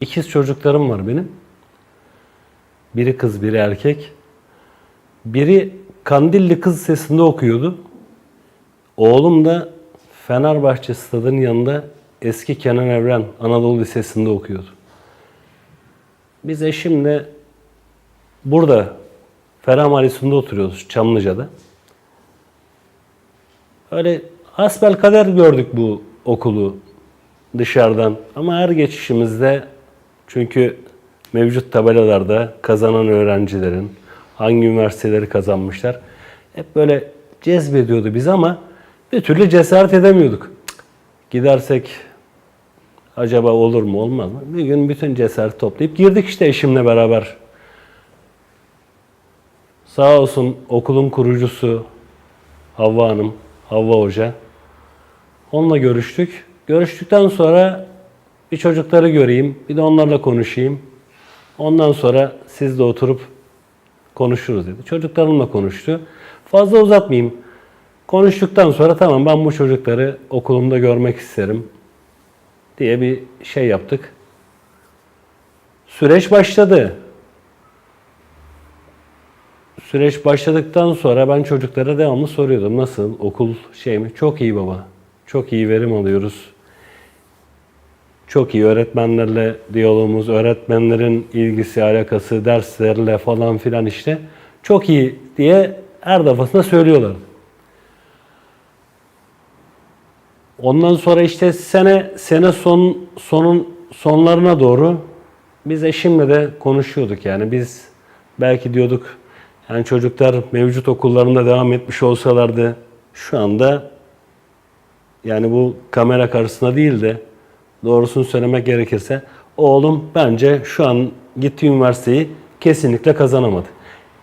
İkiz çocuklarım var benim. Biri kız, biri erkek. Biri Kandilli Kız Lisesi'nde okuyordu. Oğlum da Fenerbahçe stadının yanında eski Kenan Evren Anadolu Lisesi'nde okuyordu. Biz eşimle burada Ferah Mahallesi'nde oturuyoruz Çamlıca'da. Öyle hasbel kader gördük bu okulu dışarıdan. Ama her geçişimizde çünkü mevcut tabelalarda kazanan öğrencilerin hangi üniversiteleri kazanmışlar hep böyle cezbediyordu bizi ama bir türlü cesaret edemiyorduk. Gidersek acaba olur mu olmaz mı? Bir gün bütün cesaret toplayıp girdik işte eşimle beraber. Sağ olsun okulun kurucusu Havva Hanım, Havva Hoca. Onunla görüştük. Görüştükten sonra bir çocukları göreyim, bir de onlarla konuşayım. Ondan sonra siz de oturup konuşuruz dedi. Çocuklarımla konuştu. Fazla uzatmayayım. Konuştuktan sonra tamam ben bu çocukları okulumda görmek isterim diye bir şey yaptık. Süreç başladı. Süreç başladıktan sonra ben çocuklara devamlı soruyordum. Nasıl? Okul şey mi? Çok iyi baba. Çok iyi verim alıyoruz. Çok iyi öğretmenlerle diyalogumuz, öğretmenlerin ilgisi, alakası, derslerle falan filan işte. Çok iyi diye her defasında söylüyorlar. Ondan sonra işte sene sene son sonun sonlarına doğru biz eşimle de konuşuyorduk yani biz belki diyorduk yani çocuklar mevcut okullarında devam etmiş olsalardı şu anda yani bu kamera karşısında değil de doğrusunu söylemek gerekirse oğlum bence şu an gittiği üniversiteyi kesinlikle kazanamadı.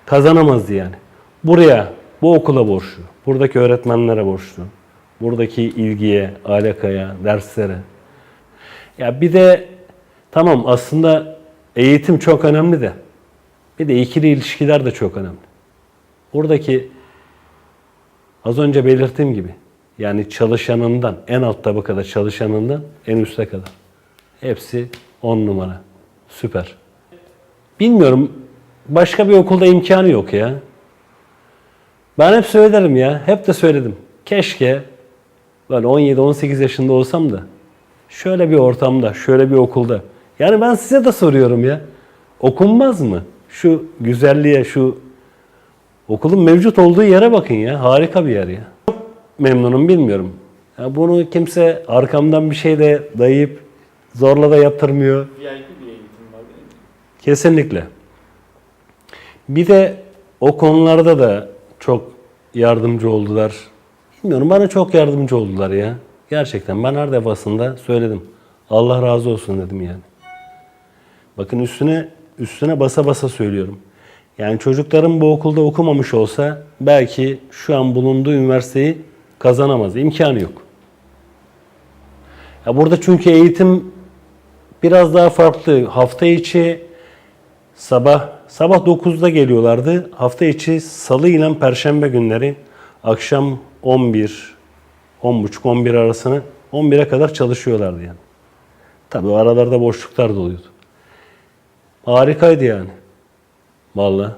Kazanamazdı yani. Buraya, bu okula borçlu. Buradaki öğretmenlere borçlu. Buradaki ilgiye, alakaya, derslere. Ya bir de tamam aslında eğitim çok önemli de bir de ikili ilişkiler de çok önemli. Buradaki az önce belirttiğim gibi yani çalışanından en alt tabakada çalışanından en üste kadar. Hepsi on numara. Süper. Bilmiyorum başka bir okulda imkanı yok ya. Ben hep söylerim ya. Hep de söyledim. Keşke böyle 17-18 yaşında olsam da şöyle bir ortamda, şöyle bir okulda. Yani ben size de soruyorum ya. Okunmaz mı? Şu güzelliğe, şu okulun mevcut olduğu yere bakın ya. Harika bir yer ya. Memnunum bilmiyorum. Ya bunu kimse arkamdan bir şey de dayayıp zorla da yaptırmıyor. VIP bir eğitim var değil mi? Kesinlikle. Bir de o konularda da çok yardımcı oldular. Bilmiyorum bana çok yardımcı oldular ya. Gerçekten ben her defasında söyledim. Allah razı olsun dedim yani. Bakın üstüne üstüne basa basa söylüyorum. Yani çocuklarım bu okulda okumamış olsa belki şu an bulunduğu üniversiteyi kazanamaz. İmkanı yok. Ya burada çünkü eğitim biraz daha farklı. Hafta içi sabah sabah 9'da geliyorlardı. Hafta içi salı ile perşembe günleri akşam 11 10.30 11 arasını 11'e kadar çalışıyorlardı yani. Tabii aralarda boşluklar da oluyordu. Harikaydı yani. Vallahi.